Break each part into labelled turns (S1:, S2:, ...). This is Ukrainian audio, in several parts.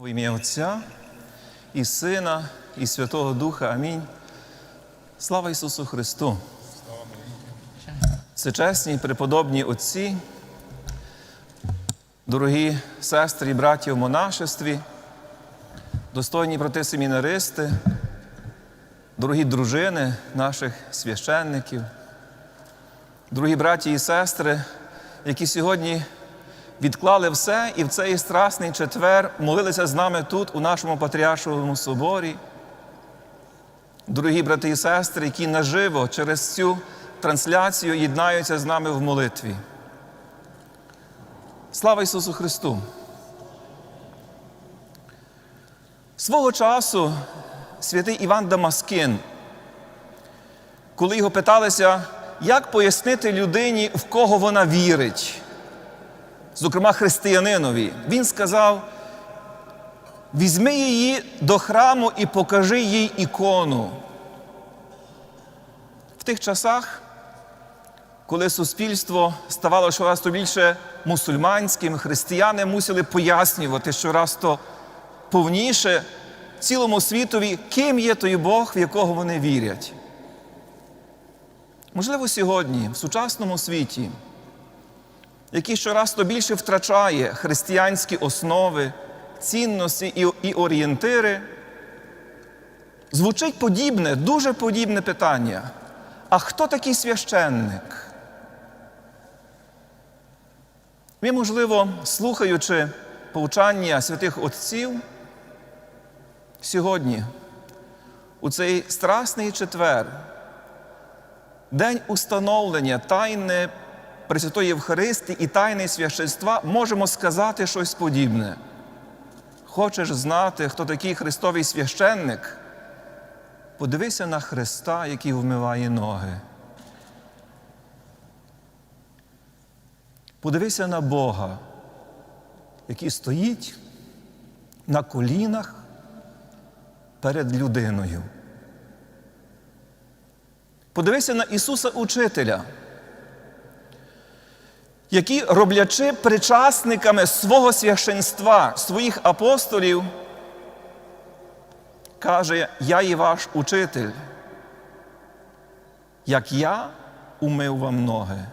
S1: В ім'я Отця і Сина, і Святого Духа. Амінь. Слава Ісусу Христу! Всечесні, преподобні Отці, дорогі сестри і браті в монашестві, достойні брати семінаристи, дорогі дружини наших священників, дорогі браті і сестри, які сьогодні відклали все і в цей страсний четвер молилися з нами тут, у нашому Патріаршовому соборі. Дорогі брати і сестри, які наживо через цю трансляцію єднаються з нами в молитві. Слава Ісусу Христу! Свого часу святий Іван Дамаскин, коли його питалися, як пояснити людині, в кого вона вірить, зокрема християнинові, він сказав: візьми її до храму і покажи їй ікону. В тих часах, коли суспільство ставало щораз то більше мусульманським, християни мусили пояснювати щораз то повніше цілому світові, ким є той Бог, в якого вони вірять. Можливо, сьогодні, в сучасному світі, який щораз то більше втрачає християнські основи, цінності і, орієнтири, звучить подібне, дуже подібне питання. А хто такий священник? Ми, можливо, слухаючи повчання святих Отців, сьогодні, у цей страсний четвер, день установлення тайни Пресвятої Євхаристії і тайни священства, можемо сказати щось подібне. Хочеш знати, хто такий Христовий священник? Подивися на Христа, який вмиває ноги. Подивися на Бога, який стоїть на колінах перед людиною. Подивися на Ісуса Учителя, який, роблячи причасниками свого священства, своїх апостолів, каже, я є ваш учитель, як я умив вам ноги,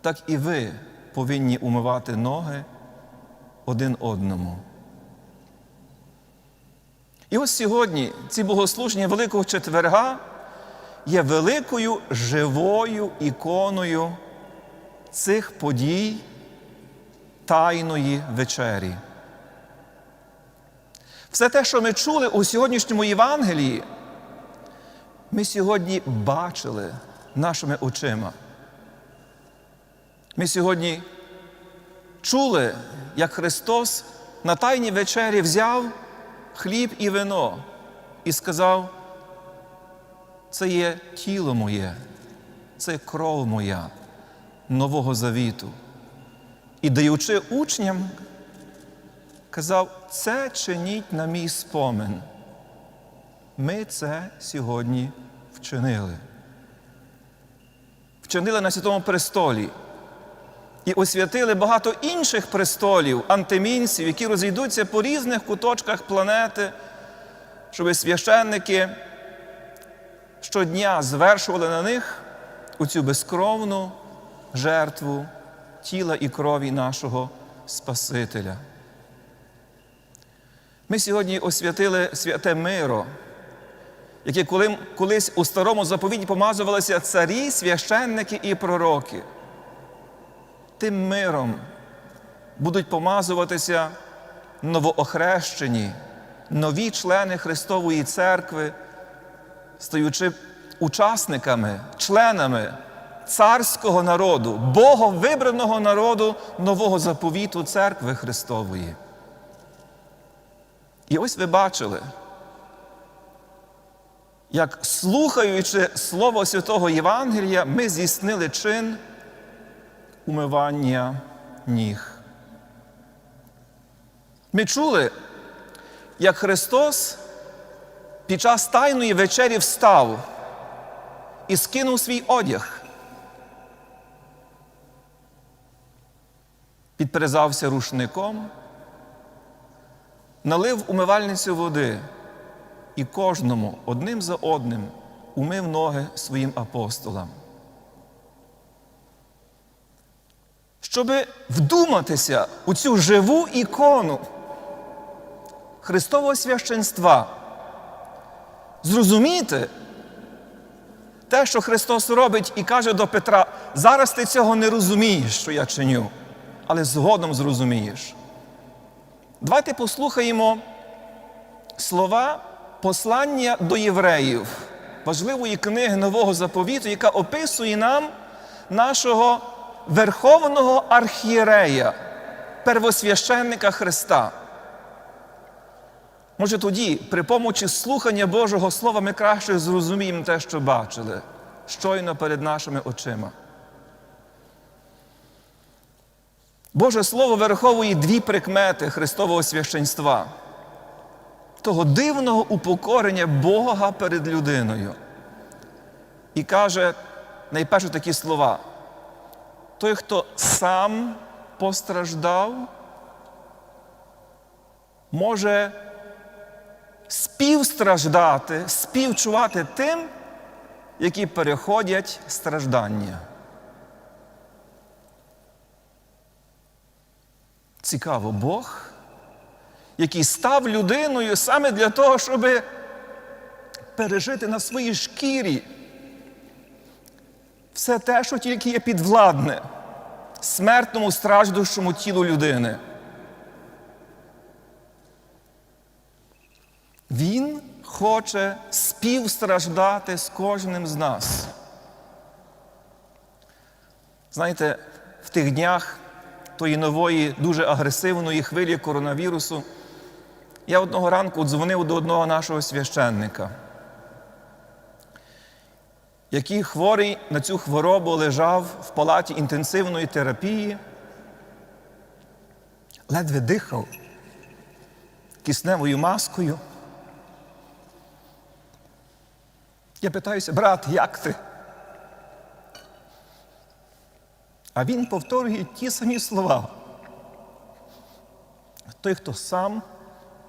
S1: так і ви повинні умивати ноги один одному. І ось сьогодні ці богослуження Великого Четверга є великою живою іконою цих подій Тайної вечері. Все те, що ми чули у сьогоднішньому Євангелії, ми сьогодні бачили нашими очима. Ми сьогодні чули, як Христос на Тайній вечері взяв хліб і вино і сказав, це є тіло моє, це кров моя Нового Завіту. І даючи учням, казав, це чиніть на мій спомин. Ми це сьогодні вчинили. Вчинили на Святому престолі. І освятили багато інших престолів, антимінців, які розійдуться по різних куточках планети, щоб священники щодня звершували на них у цю безкровну жертву тіла і крові нашого Спасителя. Ми сьогодні освятили святе миро, яке колись у старому заповіті помазувалися царі, священники і пророки. Тим миром будуть помазуватися новоохрещені, нові члени Христової церкви, стаючи учасниками, членами царського народу, Богом вибраного народу нового заповіту церкви Христової. І ось ви бачили, як слухаючи Слово Святого Євангелія, ми здійснили чин умивання ніг. Ми чули, як Христос під час Тайної вечері встав і скинув свій одяг. Підперезався рушником, налив умивальницю води і кожному одним за одним умив ноги своїм апостолам. Щоб вдуматися у цю живу ікону Христового священства, зрозуміти те, що Христос робить, і каже до Петра: зараз ти цього не розумієш, що я чиню, але згодом зрозумієш. Давайте послухаємо слова послання до євреїв, важливої книги Нового заповіту, яка описує нам нашого верховного архієрея, первосвященника Христа. Може, тоді, при помочі слухання Божого Слова, ми краще зрозуміємо те, що бачили, щойно перед нашими очима. Боже Слово вираховує дві прикмети Христового священства, того дивного упокорення Бога перед людиною. І каже найперше такі слова: той, хто сам постраждав, може співстраждати, співчувати тим, які переходять страждання. Цікаво, Бог, який став людиною саме для того, щоб пережити на своїй шкірі все те, що тільки є підвладне, смертному страждущому тілу людини. Він хоче співстраждати з кожним з нас. Знаєте, в тих днях тої нової, дуже агресивної хвилі коронавірусу, я одного ранку дзвонив до одного нашого священника, який хворий на цю хворобу лежав в палаті інтенсивної терапії, ледве дихав кисневою маскою. Я питаюся, брат, як ти? А він повторює ті самі слова. Той, хто сам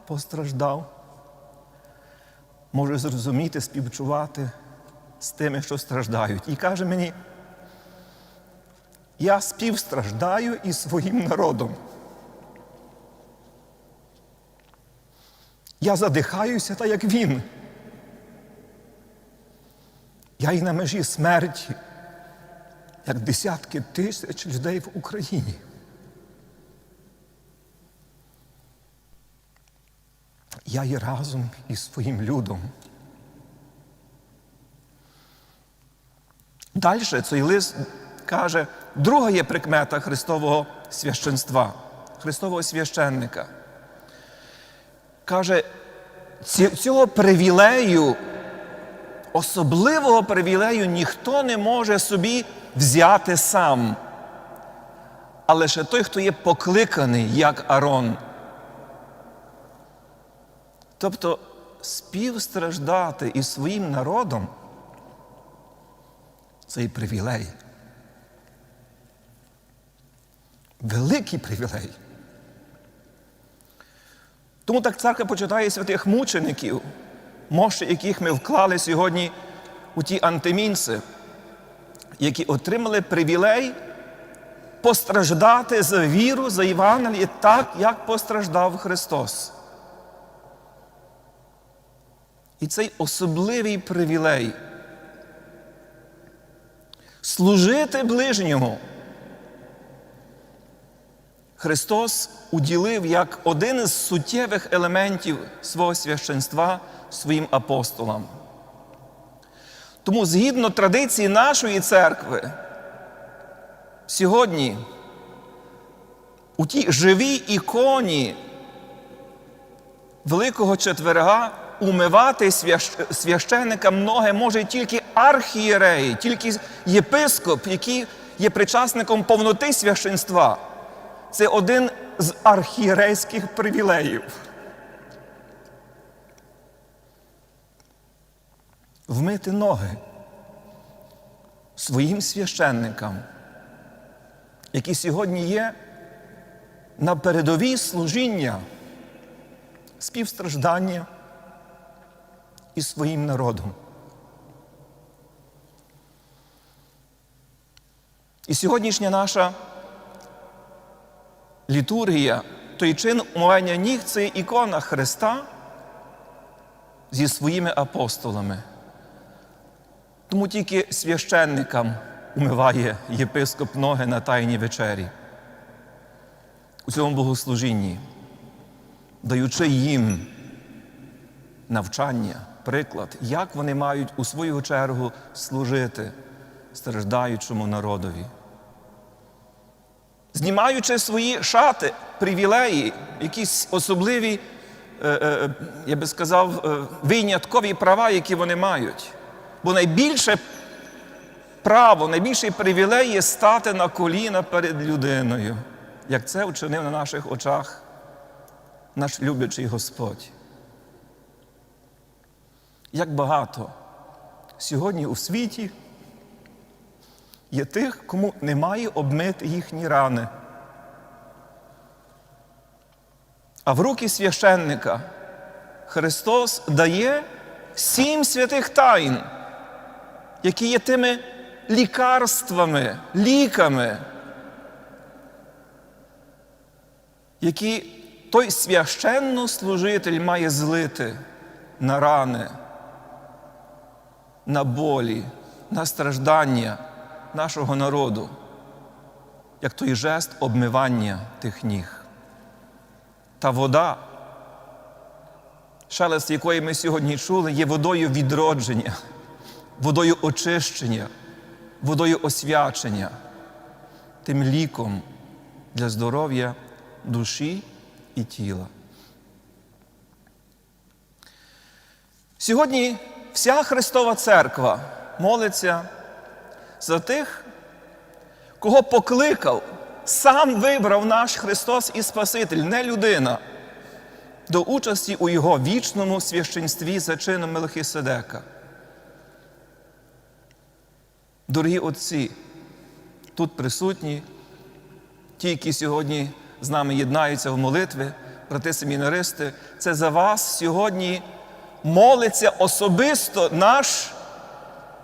S1: постраждав, може зрозуміти, співчувати з тими, що страждають. І каже мені, я співстраждаю із своїм народом. Я задихаюся, так як він. Я і на межі смерті, як десятки тисяч людей в Україні. Я є разом із своїм людом. Далі цей лист каже, друга є прикмета Христового священства, Христового священника. Каже, цього привілею особливого привілею ніхто не може собі взяти сам. А лише той, хто є покликаний, як Арон. Тобто співстраждати із своїм народом це і привілей. Великий привілей. Тому так церква почитає святих мучеників мощі яких ми вклали сьогодні у ті антимінці, які отримали привілей постраждати за віру, за Євангеліє так, як постраждав Христос. І цей особливий привілей служити ближньому. Христос уділив як один із суттєвих елементів свого священства своїм апостолам. Тому, згідно традиції нашої церкви, сьогодні у тій живій іконі Великого четверга умивати священникам ноги може тільки архієрей, тільки єпископ, який є причасником повноти священства. Це один з архієрейських привілеїв. Вмити ноги своїм священникам, які сьогодні є на передовій служіння співстраждання із своїм народом. І сьогоднішня наша літургія, той чин умивання ніг це ікона Христа зі своїми апостолами. Тому тільки священникам умиває єпископ ноги на Тайній вечері у цьому богослужінні, даючи їм навчання, приклад, як вони мають у свою чергу служити страждаючому народові. Знімаючи свої шати, привілеї, якісь особливі, е, е, я би сказав, е, виняткові права, які вони мають. Бо найбільше право, найбільший привілей є стати на коліна перед людиною, як це вчинив на наших очах наш люблячий Господь. Як багато сьогодні у світі є тих, кому немає обмити їхні рани. А в руки священника Христос дає сім святих тайн, які є тими лікарствами, ліками, які той священнослужитель має злити на рани, на болі, на страждання нашого народу, як той жест обмивання тих ніг. Та вода, шелест якої ми сьогодні чули, є водою відродження, водою очищення, водою освячення, тим ліком для здоров'я душі і тіла. Сьогодні вся Христова Церква молиться за тих, кого покликав, сам вибрав наш Христос і Спаситель, не людина, до участі у Його вічному священстві за чином Мелхиседека. Дорогі отці, тут присутні, ті, які сьогодні з нами єднаються в молитві, брати семінаристи, це за вас сьогодні молиться особисто наш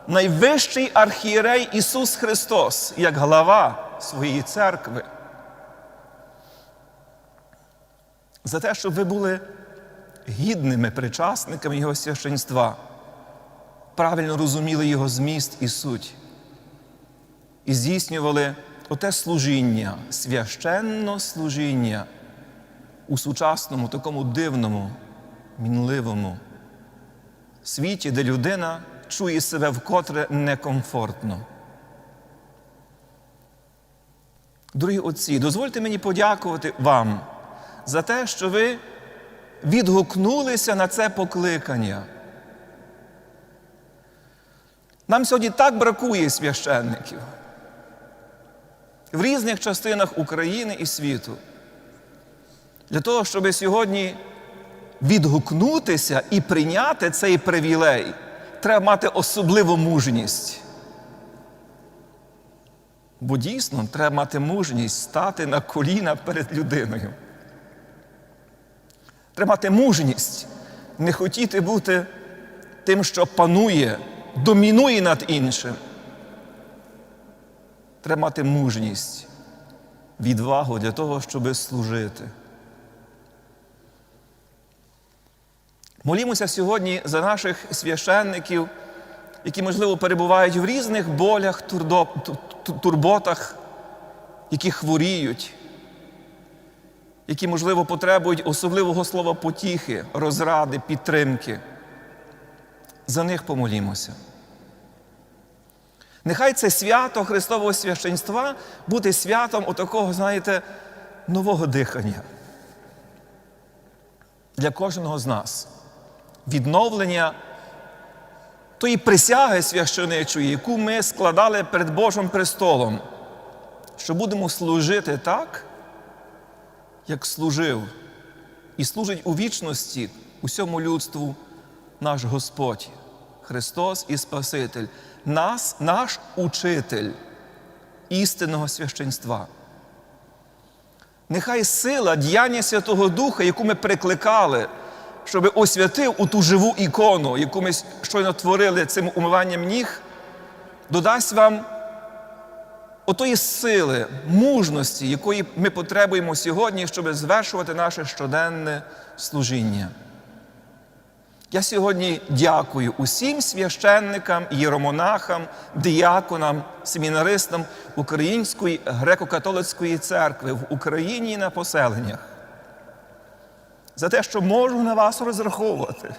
S1: найвищий архієрей Ісус Христос, як глава своєї церкви. За те, щоб ви були гідними причасниками Його священства, правильно розуміли Його зміст і суть, і здійснювали оте служіння, священно служіння у сучасному, такому дивному, мінливому світі, де людина чує себе вкотре некомфортно. Дорогі отці, дозвольте мені подякувати вам за те, що ви відгукнулися на це покликання. Нам сьогодні так бракує священників в різних частинах України і світу. Для того, щоб сьогодні відгукнутися і прийняти цей привілей, треба мати особливу мужність. Бо дійсно треба мати мужність стати на коліна перед людиною. Треба мати мужність не хотіти бути тим, що панує, домінує над іншим. Треба мати мужність, відвагу для того, щоб служити. Молімося сьогодні за наших священників, які, можливо, перебувають в різних болях, турботах, які хворіють, які, можливо, потребують особливого слова потіхи, розради, підтримки. За них помолімося. Нехай це свято Христового священства буде святом отакого, знаєте, нового дихання. Для кожного з нас. Відновлення тої присяги священичої, яку ми складали перед Божим престолом, що будемо служити так, як служив, і служить у вічності усьому людству наш Господь, Христос і Спаситель, нас, наш учитель істинного священства. Нехай сила діяння Святого Духа, яку ми прикликали щоб освятив у ту живу ікону, яку ми щойно творили цим умиванням ніг, додасть вам отої сили, мужності, якої ми потребуємо сьогодні, щоб звершувати наше щоденне служіння. Я сьогодні дякую усім священникам, єромонахам, діяконам, семінаристам Української греко-католицької церкви в Україні на поселеннях за те, що можу на вас розраховувати,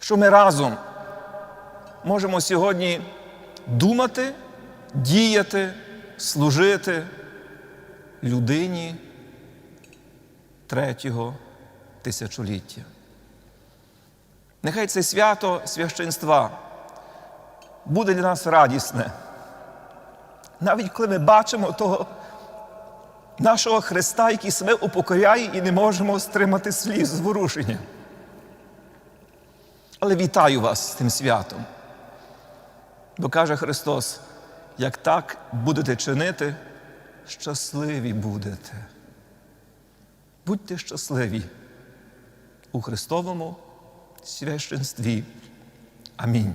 S1: що ми разом можемо сьогодні думати, діяти, служити людині третього тисячоліття. Нехай це свято священства буде для нас радісне. Навіть коли ми бачимо того нашого Христа, який себе упокоряє і не можемо стримати сліз зворушення. Але вітаю вас з тим святом. Бо каже Христос, як так будете чинити, щасливі будете. Будьте щасливі у Христовому священстві. Амінь.